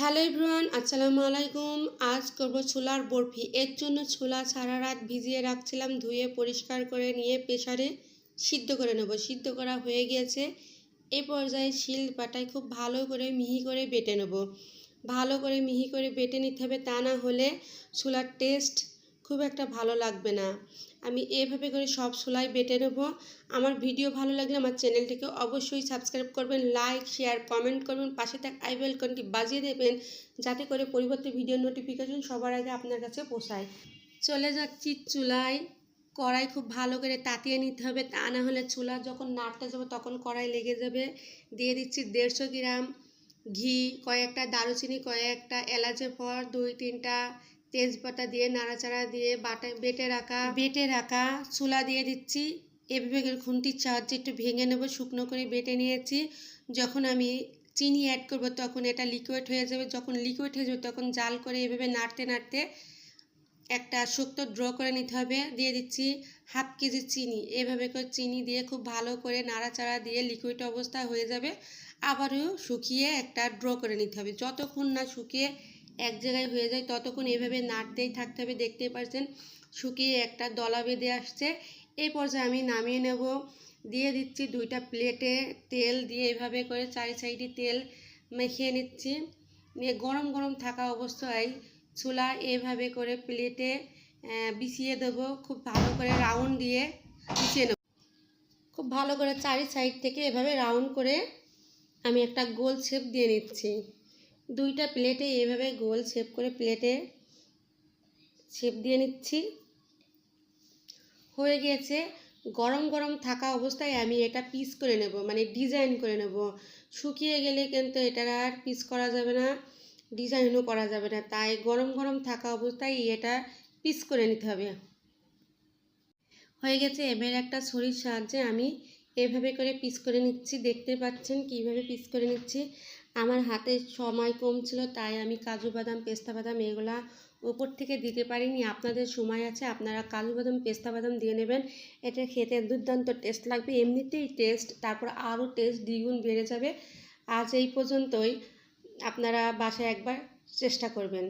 Hello everyone, আসসালামু আলাইকুম। আজ করব ছোলার বরফি। এর জন্য ছোলা সারা রাত ভিজিয়ে রাখছিলাম, ধুয়ে পরিষ্কার করে নিয়ে প্রেসারে সিদ্ধ করে নেব। সিদ্ধ করা হয়ে গিয়েছে। এই পর্যায়ে শিল পাটায় খুব ভালো করে মিহি করে বেটে নেব। ভালো করে মিহি করে বেটে নিতে হবে তা না হলে ছোলার টেস্ট খুব একটা ভালো লাগবে না। আমি এভাবে করে সব ছোলাই বেটে নেব। আমার ভিডিও ভালো লাগলে আমার চ্যানেলটিকে অবশ্যই সাবস্ক্রাইব করবেন, লাইক, শেয়ার, কমেন্ট করবেন, পাশে থাকা আই বাজিয়ে দেবেন যাতে করে পরিবর্তে ভিডিও নোটিফিকেশন সবার আগে আপনার কাছে পৌঁছায়। চলে যাচ্ছি চুলায় কড়াই খুব ভালো করে তাতিয়ে নিতে হবে। তা না হলে চুলা যখন নাড়তে যাবে তখন কড়াই লেগে যাবে। দিয়ে দিচ্ছি দেড়শো গ্রাম ঘি, কয়েকটা দারুচিনি, কয়েকটা এলাচের পর দুই তিনটা তেজপাতা দিয়ে, নাড়াচাড়া দিয়ে, বাটা, বেটে রাখা বেটে রাখা, চুলা দিয়ে দিচ্ছি। এভাবে খুন্তির সাহায্যে একটু ভেঙে নেব, শুকনো করে বেটে নিয়েছি। যখন আমি চিনি অ্যাড করব, তখন এটা লিকুইড হয়ে যাবে। যখন লিকুইড হয়ে যাবে, তখন জাল করে এভাবে নাড়তে নাড়তে একটা শক্ত ড্র করে নিতে হবে। দিয়ে দিচ্ছি হাফ কেজি চিনি। এভাবে করে চিনি দিয়ে খুব ভালো করে নাড়াচাড়া দিয়ে লিকুইড অবস্থা হয়ে যাবে। আবারও শুকিয়ে একটা ড্র করে নিতে হবে। যতক্ষণ না শুকিয়ে এক জায়গায় হয়ে যায়, ততক্ষণ এভাবে নাড়তেই থাকতে হবে। দেখতেই পাচ্ছেন শুকিয়ে একটা দলা বেঁধে আসছে। এই পর্যায়ে আমি নামিয়ে নেব। দিয়ে দিচ্ছি দুইটা প্লেটে তেল দিয়ে এভাবে করে চারি সাইডে তেল মেখিয়ে নিচ্ছি। নিয়ে গরম গরম থাকা অবস্থায় চুলা এভাবে করে প্লেটে বিছিয়ে দেবো। খুব ভালো করে রাউন্ড দিয়ে বিছিয়ে নেব। খুব ভালো করে চারি সাইড থেকে এভাবে রাউন্ড করে আমি একটা গোল শেপ দিয়ে নিচ্ছি। দুইটা প্লেটে এভাবে গোল শেপ করে প্লেটে শেপ দিয়ে নিচ্ছি। হয়ে গিয়েছে গরম গরম থাকা অবস্থায় আমি এটা পিস করে নেব মানে ডিজাইন করে নেব। শুকিয়ে গেলে কিন্তু এটা আর পিস করা যাবে না ডিজাইনও করা যাবে না। তাই গরম গরম থাকা অবস্থায় এটা পিস করে নিতে হবে। হয়ে গেছে। এবার একটা ছড়ির সাহায্যে আমি এভাবে করে পিস করে নিচ্ছি। দেখতে পাচ্ছেন কীভাবে পিস করে নিচ্ছি। আমার হাতে সময় কম ছিল, তাই আমি কাজু বাদাম, পেস্তা বাদাম এগুলা উপর থেকে দিতে পারিনি। আপনাদের সময় আছে, আপনারা কাজু বাদাম, পেস্তা বাদাম দিয়ে নেবেন। এটা খেতে দুর্দান্ত টেস্ট লাগবে, এমনিতেই টেস্ট তারপর আরও টেস্ট দ্বিগুণ বেড়ে যাবে। আজ এই পর্যন্তই, আপনারা বাসায় একবার চেষ্টা করবেন।